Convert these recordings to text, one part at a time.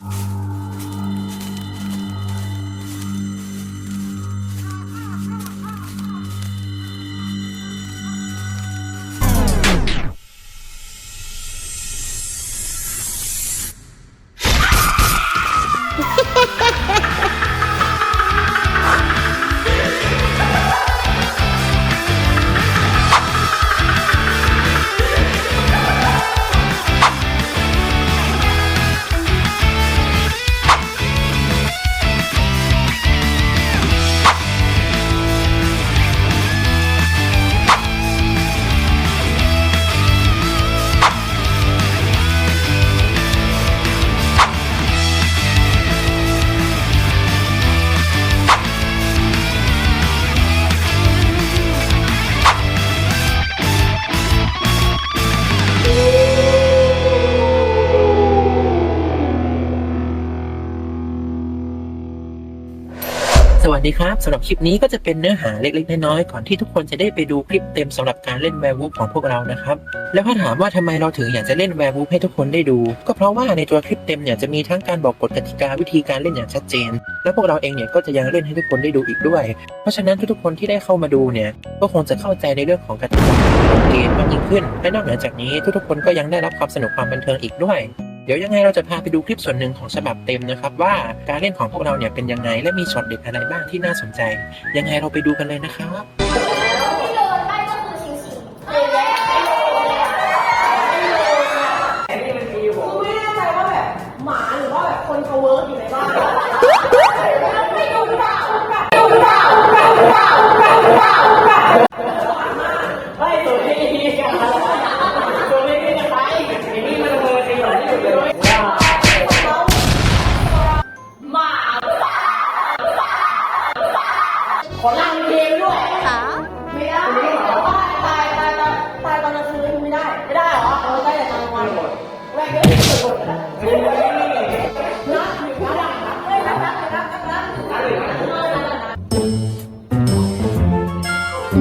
ส ดีครับสำหรับคลิปนี้ก็จะเป็นเนื้อหาเล็กๆน้อยๆก่อนที่ทุกคนจะได้ไปดูคลิปเต็มสำหรับการเล่นแวร์วูฟของพวกเรานะครับแล้วถ้าถามว่าทำไมเราถึงอยากจะเล่นแวร์วูฟให้ทุกคนได้ดู ก็เพราะว่าในตัวคลิปเต็มเนี่ยจะมีทั้งการบอกกฎกติกาวิธีการเล่นอย่างชัดเจน และพวกเราเองเนี่ยก็จะยังเล่นให้ทุกคนได้ดูอีกด้วย เพราะฉะนั้นทุกๆคนที่ได้เข้ามาดูเนี่ยก็คงจะเข้าใจในเรื่องของกติกาของเกมมากยิ่งขึ้น และนอกเหนือจากนี้ทุกๆคนก็ยังได้รับความสนุกความบันเทิงอีกด้วย เดี๋ยวยังไงเราจะพาไปดูคลิปส่วนหนึ่งของฉบับเต็มนะครับ ว่าการเล่นของพวกเราเนี่ยเป็นยังไงและมีช็อตเด็ดอะไรบ้างที่น่าสนใจ ยังไงเราไปดูกันเลยนะครับ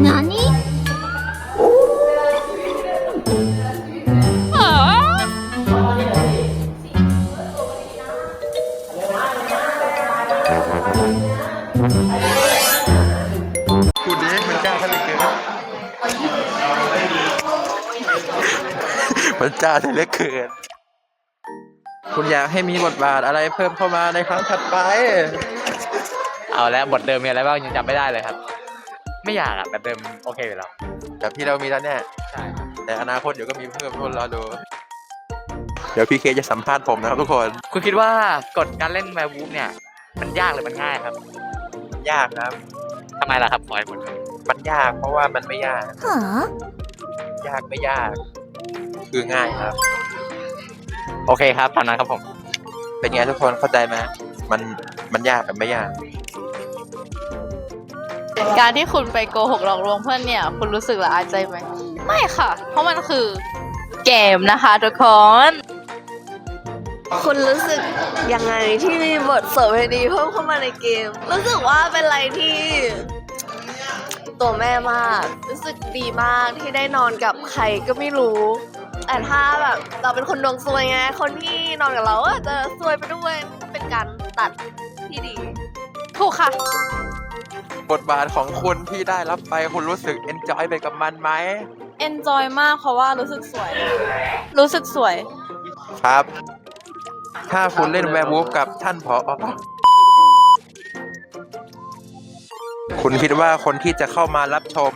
何 มันจ้าทะเลเกิน คุณอยากให้มีบทบาทอะไรเพิ่มเข้ามาในครั้งถัดไป เอาแล้วบทเดิมมีอะไรบ้างยังจำไม่ได้เลยครับ ไม่อยากอะแบบเดิมโอเคอยู่แล้วแบบที่เรามีแล้วเนี่ย ใช่แต่อนาคตเดี๋ยวก็มีเพิ่มทุนรอดู เดี๋ยวพี่เคจะสัมภาษณ์ผมนะครับทุกคน คุณคิดว่ากฎการเล่นแวร์วูฟเนี่ย มันยากหรือมันง่ายครับยากครับ ทำไมล่ะครับขอให้ผลมันยากเพราะว่ามันไม่ยากはยากไม่ยาก คือง่ายครับ โอเคครับทำนั้นครับผม เป็นไงทุกคนเข้าใจไหมมันมันยากแบบไม่ยาก การที่คุณไปโกหกหลอกลวงเพื่อนเนี่ย คุณรู้สึกละอายใจไหม ไม่ค่ะ เพราะมันคือเกมนะคะทุกคน คุณรู้สึกยังไงที่มีบทโสเภณีเพิ่มเข้ามาในเกม รู้สึกว่าเป็นอะไรที่ ตัวแม่มาก รู้สึกดีมากที่ได้นอนกับใครก็ไม่รู้ แต่ถ้าแบบเราเป็นคนดวงซวยไง คนที่นอนกับเราอาจจะซวยไปด้วยก็เป็นการตัดที่ดี ถูกค่ะ บทบาทของคุณที่ได้รับไปคุณรู้สึกเอนจอยไปกับมันไหม enjoy มากเพราะว่ารู้สึกสวย รู้สึกสวย ครับ ถ้าคุณเล่นแวร์วูฟกับท่านผอ คุณคิดว่าคนที่จะเข้ามารับชม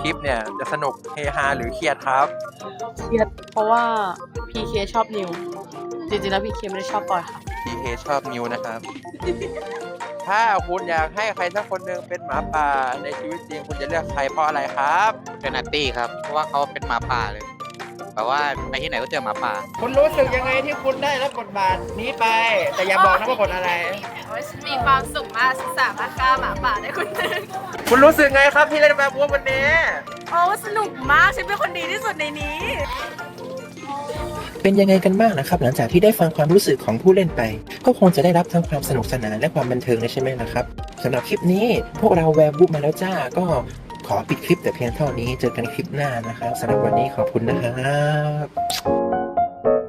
คลิปเนี่ย จะสนุกเฮฮาหรือเครียดครับ เครียดเพราะว่า PK ชอบนิว จริงๆแล้ว PK ไม่ได้ชอบปอยค่ะ PK ชอบนิวนะครับ ถ้าคุณอยากให้ใครสักคนหนึ่งเป็นหมาป่าในชีวิตจริงคุณจะเลือกใครเพราะอะไรครับ เป็นนัตตี้ครับ เพราะว่าเขาเป็นหมาป่าเลยแบบว่าไปที่ไหนก็เจอหมาป่า คุณรู้สึกยังไงที่คุณได้รับบทบาทนี้ไป แต่อย่าบอกนะว่าบทอะไร โอ้ยฉันมีความสุขมากฉันสามารถฆ่าหมาป่าได้คนหนึ่งคุณรู้สึกไงครับที่เล่นแวร์วูฟวันนี้ โอ้สนุกมากฉันเป็นคนดีที่สุดในนี้ เป็นยังไงกันบ้างนะครับ หลังจากที่ได้ฟังความรู้สึกของผู้เล่นไป ก็คงจะได้รับทั้งความสนุกสนานและความบันเทิงเลยใช่ไหมนะครับสำหรับคลิปนี้พวกเราแวร์บูมาแล้วจ้าก็ขอปิดคลิปแต่เพียงเท่านี้เจอกันคลิปหน้านะครับสำหรับวันนี้ขอบคุณนะครับ